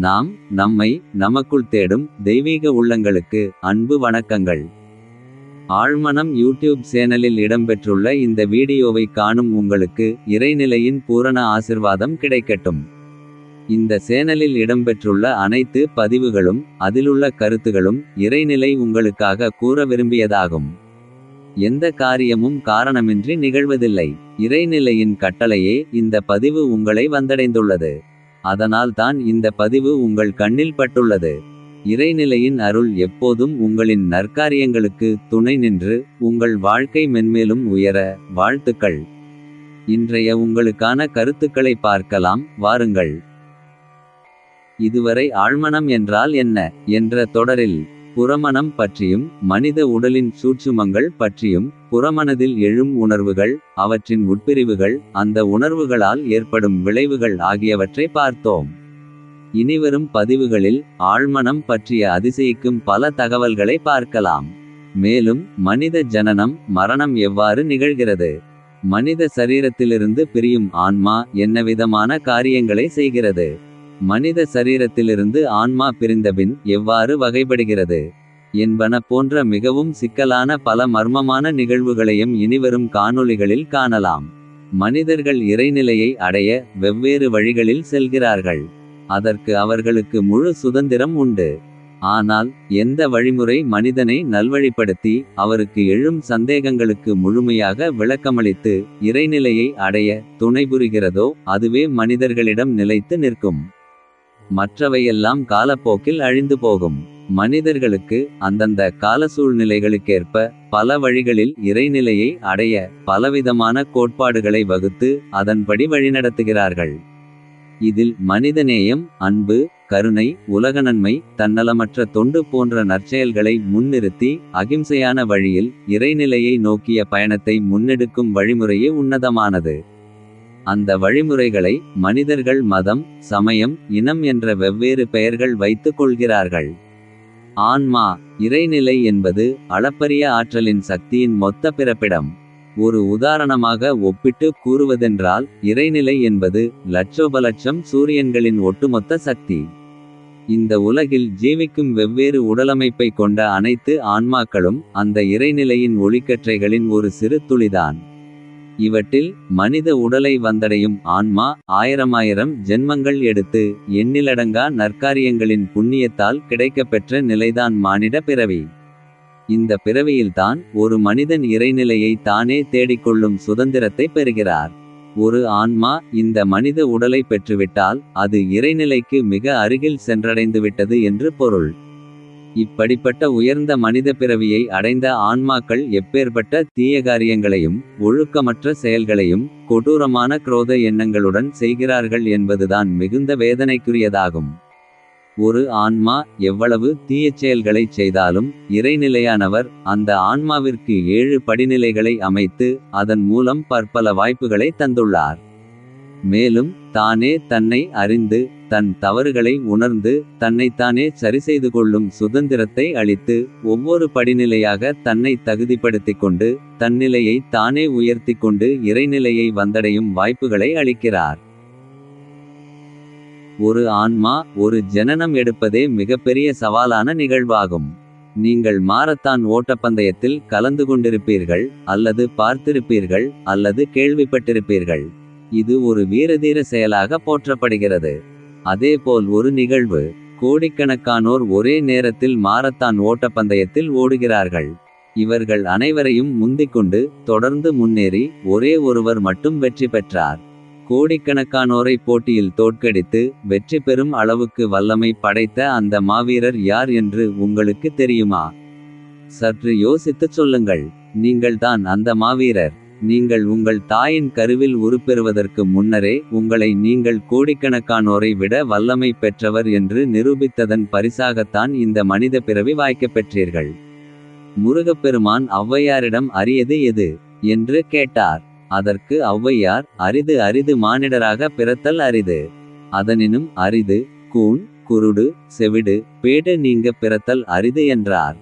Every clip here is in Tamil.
நாம் நம்மை நமக்குள் தேடும் தெய்வீக உள்ளங்களுக்கு அன்பு வணக்கங்கள். ஆழ்மனம் யூடியூப் சேனலில் இடம்பெற்றுள்ள இந்த வீடியோவை காணும் உங்களுக்கு இறைநிலையின் பூரண ஆசிர்வாதம் கிடைக்கட்டும். இந்த சேனலில் இடம்பெற்றுள்ள அனைத்து பதிவுகளும் அதிலுள்ள கருத்துகளும் இறைநிலை உங்களுக்காக கூற விரும்பியதாகும். எந்த காரியமும் காரணமின்றி நிகழ்வதில்லை. இறைநிலையின் கட்டளையே இந்த பதிவு உங்களை வந்தடைந்துள்ளது. அதனால் தான் இந்த பதிவு உங்கள் கண்ணில் பட்டுள்ளது. இறைநிலையின் அருள் எப்போதும் உங்களின் நற்காரியங்களுக்கு துணை நின்று உங்கள் வாழ்க்கை மென்மேலும் உயர வாழ்த்துக்கள். இன்றைய உங்களுக்கான கருத்துக்களை பார்க்கலாம் வாருங்கள். இதுவரை ஆழ்மனம் என்றால் என்ன? என்ற தொடரில் புறமணம் பற்றியும் மனித உடலின் சூட்சுமங்கள் பற்றியும் புறமனதில் எழும் உணர்வுகள் அவற்றின் உட்பிரிவுகள் அந்த உணர்வுகளால் ஏற்படும் விளைவுகள் ஆகியவற்றை பார்த்தோம். இனிவரும் பதிவுகளில் ஆழ்மனம் பற்றிய அதிசயிக்கும் பல தகவல்களை பார்க்கலாம். மேலும் மனித ஜனனம் மரணம் எவ்வாறு நிகழ்கிறது? மனித சரீரத்திலிருந்து பிரியும் ஆன்மா என்னவிதமான காரியங்களை செய்கிறது? மனித சரீரத்திலிருந்து ஆன்மா பிரிந்தபின் எவ்வாறு வகைப்படுகிறது என்பன போன்ற மிகவும் சிக்கலான பல மர்மமான நிகழ்வுகளையும் இனிவரும் காணொளிகளில் காணலாம். மனிதர்கள் இறைநிலையை அடைய வெவ்வேறு வழிகளில் செல்கிறார்கள். அதற்கு அவர்களுக்கு முழு சுதந்திரம் உண்டு. ஆனால் எந்த வழிமுறை மனிதனை நல்வழிப்படுத்தி அவருக்கு எழும் சந்தேகங்களுக்கு முழுமையாக விளக்கமளித்து இறைநிலையை அடைய துணைபுரிகிறதோ அதுவே மனிதர்களிடம் நிலைத்து நிற்கும். மற்றவையெல்லாம் காலப்போக்கில் அழிந்து போகும். மனிதர்களுக்கு அந்தந்த கால சூழ்நிலைகளுக்கேற்ப பல வழிகளில் இறைநிலையை அடைய பலவிதமான கோட்பாடுகளை வகுத்து அதன்படி வழிநடத்துகிறார்கள். இதில் மனிதநேயம் அன்பு கருணை உலகநன்மை தன்னலமற்ற தொண்டு போன்ற நற்செயல்களை முன்னிறுத்தி அகிம்சையான வழியில் இறைநிலையை நோக்கிய பயணத்தை முன்னெடுக்கும் வழிமுறையே உன்னதமானது. அந்த வழிமுறைகளை மனிதர்கள் மதம் சமயம் இனம் என்ற வெவ்வேறு பெயர்கள் வைத்துக் கொள்கிறார்கள். ஆன்மா இறைநிலை என்பது அளப்பரிய ஆற்றலின் சக்தியின் மொத்த பிறப்பிடம். ஒரு உதாரணமாக ஒப்பிட்டு கூறுவதென்றால் இறைநிலை என்பது லட்சோபலட்சம் சூரியன்களின் ஒட்டுமொத்த சக்தி. இந்த உலகில் ஜீவிக்கும் வெவ்வேறு உடலமைப்பை கொண்ட அனைத்து ஆன்மாக்களும் அந்த இறைநிலையின் ஒளிக்கற்றைகளின் ஒரு சிறு துளிதான். இவற்றில் மனித உடலை வந்தடையும் ஆன்மா ஆயிரமாயிரம் ஜென்மங்கள் எடுத்து எண்ணிலடங்கா நற்காரியங்களின் புண்ணியத்தால் கிடைக்கப்பெற்ற நிலைதான் மானிட பிறவி. இந்த பிறவியில்தான் ஒரு மனிதன் இறைநிலையை தானே தேடிக்கொள்ளும் சுதந்திரத்தை பெறுகிறார். ஒரு ஆன்மா இந்த மனித உடலை பெற்றுவிட்டால் அது இறைநிலைக்கு மிக அருகில் சென்றடைந்துவிட்டது என்று பொருள். இப்படிப்பட்ட உயர்ந்த மனித பிறவியை அடைந்த ஆன்மாக்கள் எப்பேற்பட்ட தீய காரியங்களையும் ஒழுக்கமற்ற செயல்களையும் கொடூரமான குரோத எண்ணங்களுடன் செய்கிறார்கள் என்பதுதான் மிகுந்த வேதனைக்குரியதாகும். ஒரு ஆன்மா எவ்வளவு தீயச் செயல்களை செய்தாலும் இறைநிலையானவர் அந்த ஆன்மாவிற்கு ஏழு படிநிலைகளை அமைத்து அதன் மூலம் பற்பல வாய்ப்புகளை தந்துள்ளார். மேலும் தானே தன்னை அறிந்து தன் தவறுகளை உணர்ந்து தன்னைத்தானே சரிசெய்து கொள்ளும் சுதந்திரத்தை அளித்து ஒவ்வொரு படிநிலையாக தன்னை தகுதிப்படுத்திக் கொண்டு தன்னிலையை தானே உயர்த்தி கொண்டு இறைநிலையை வந்தடையும் வாய்ப்புகளை அளிக்கிறார். ஒரு ஆன்மா ஒரு ஜனனம் எடுப்பதே மிகப்பெரிய சவாலான நிகழ்வாகும். நீங்கள் மாரத்தான் ஓட்டப்பந்தயத்தில் கலந்து கொண்டிருப்பீர்கள் அல்லது பார்த்திருப்பீர்கள் அல்லது கேள்விப்பட்டிருப்பீர்கள். இது ஒரு வீரதீர செயலாக போற்றப்படுகிறது. அதேபோல் ஒரு நிகழ்வு கோடிக்கணக்கானோர் ஒரே நேரத்தில் மாரத்தான் ஓட்டப்பந்தயத்தில் ஓடுகிறார்கள். இவர்கள் அனைவரையும் முந்திக்கொண்டு தொடர்ந்து முன்னேறி ஒரே ஒருவர் மட்டும் வெற்றி பெற்றார். கோடிக்கணக்கானோரை போட்டியில் தோற்கடித்து வெற்றி பெறும் அளவுக்கு வல்லமை படைத்த அந்த மாவீரர் யார் என்று உங்களுக்கு தெரியுமா? சற்று யோசித்துச் சொல்லுங்கள் நீங்கள்தான் அந்த மாவீரர். நீங்கள் உங்கள் தாயின் கருவில் உருப்பெறுவதற்கு முன்னரே உங்களை நீங்கள் கோடிக்கணக்கானோரை விட வல்லமை பெற்றவர் என்று நிரூபித்ததன் பரிசாகத்தான் இந்த மனித பிறவி வாய்க்கப்பெற்றீர்கள் முருகப்பெருமான் ஔவையாரிடம் அரியது எது? என்று கேட்டார். அதற்கு ஔவையார் அரிது அரிது மானிடராக பிறத்தல் அரிது. அதனினும் அரிது கூன் குருடு செவிடு பேடு நீங்க பிறத்தல் அரிது என்றார்.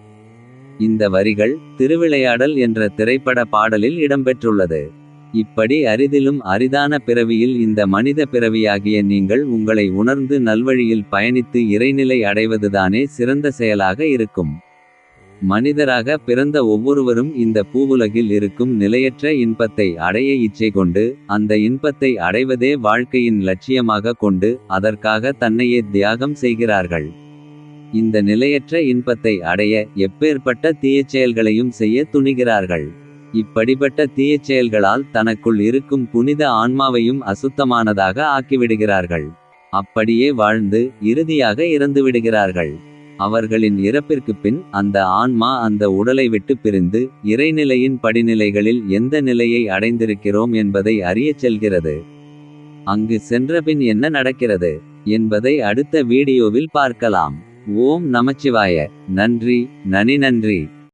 இந்த வரிகள் திருவிளையாடல் என்ற திரைப்பட பாடலில் இடம்பெற்றுள்ளது இப்படி அரிதிலும் அரிதான பிறவியில் இந்த மனித பிறவியாகிய நீங்கள் உங்களை உணர்ந்து நல்வழியில் பயணித்து இறைநிலை அடைவதுதானே சிறந்த செயலாக இருக்கும். மனிதராக பிறந்த ஒவ்வொருவரும் இந்த பூவுலகில் இருக்கும் நிலையற்ற இன்பத்தை அடைய இச்சை கொண்டு. அந்த இன்பத்தை அடைவதே வாழ்க்கையின் லட்சியமாக கொண்டு. அதற்காக தன்னையே தியாகம் செய்கிறார்கள். இந்த நிலையற்ற இன்பத்தை அடைய எப்பேற்பட்ட தீயச் செயல்களையும் செய்ய துணிகிறார்கள். இப்படிப்பட்ட தீயச் செயல்களால் தனக்குள் இருக்கும் புனித ஆன்மாவையும் அசுத்தமானதாக ஆக்கிவிடுகிறார்கள். அப்படியே வாழ்ந்து இறுதியாக இறந்துவிடுகிறார்கள். அவர்களின் இறப்பிற்கு பின் அந்த ஆன்மா அந்த உடலை விட்டு பிரிந்து. இறைநிலையின் படிநிலைகளில் எந்த நிலையை அடைந்திருக்கிறோம் என்பதை அறியச் செல்கிறது. அங்கு சென்றபின் என்ன நடக்கிறது. என்பதை அடுத்த வீடியோவில் பார்க்கலாம். ஓம் நமச்சிவாய நன்றி நனி நன்றி.